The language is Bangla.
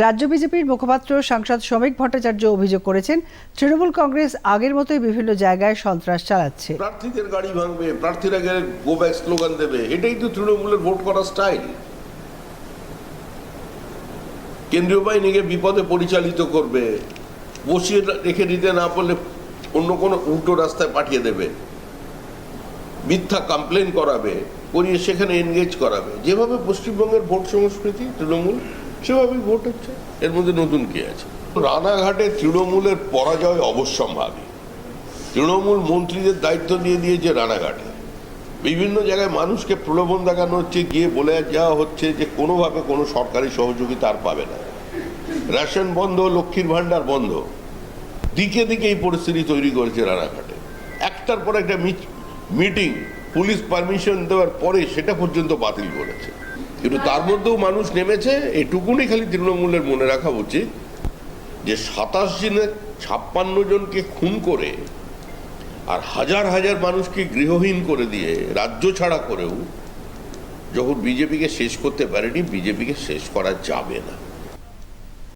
রাজ্য বিজেপির মুখপাত্র সাংসদ শ্রমিক ভট্টাচার্য অভিযোগ করেছেন, তৃণমূল কংগ্রেস আগের মতোই বিভিন্ন জায়গায় সন্ত্রাস চালাচ্ছে। প্রার্থীদের গাড়ি ভাঙবে, প্রার্থীরা গেলে গো ব্যাক স্লোগান দেবে, এটাই তো তৃণমূলের ভোট করার স্টাইল কেন্দ্রীয় বাহিনীকে বিপদে পরিচালিত করবে, বসিয়ে রেখে দিতে না পারলে অন্য কোনো উল্টো রাস্তায় পাঠিয়ে দেবে। মিথ্যা কমপ্লেন করাবে, করিয়ে সেখানে এনগেজ করাবে। যেভাবে পশ্চিমবঙ্গের ভোট সংস্কৃতি তৃণমূল সেভাবেই ভোট হচ্ছে। এর মধ্যে নতুন কি আছে? রানাঘাটে তৃণমূলের পরাজয় অবশ্যম্ভাবী। তৃণমূল মন্ত্রীদের দায়িত্ব দিয়ে দিয়েছে রানাঘাটে। বিভিন্ন জায়গায় মানুষকে প্রলোভন দেখানো হচ্ছে গিয়ে বলে যাওয়া হচ্ছে যে কোনোভাবে কোনো সরকারি সহযোগিতা আর পাবে না। রেশন বন্ধ লক্ষ্মীর ভাণ্ডার বন্ধ। দিকে দিকে এই পরিস্থিতি তৈরি করেছে রানাঘাটে। একটার পর একটা মিটিং পুলিশ পারমিশন দেওয়ার পরে সেটা পর্যন্ত বাতিল করেছে। কিন্তু তার মধ্যেও মানুষ নেমেছে। এটুকুনি খালি তৃণমূলের মনে রাখা উচিত যে সাতাশ দিনে ছাপ্পান্ন জনকে খুন করে আর হাজার হাজার মানুষকে গৃহহীন করে দিয়ে রাজ্য ছাড়া করেও যখন বিজেপিকে শেষ করতে পারেনি, বিজেপিকে শেষ করা যাবে না।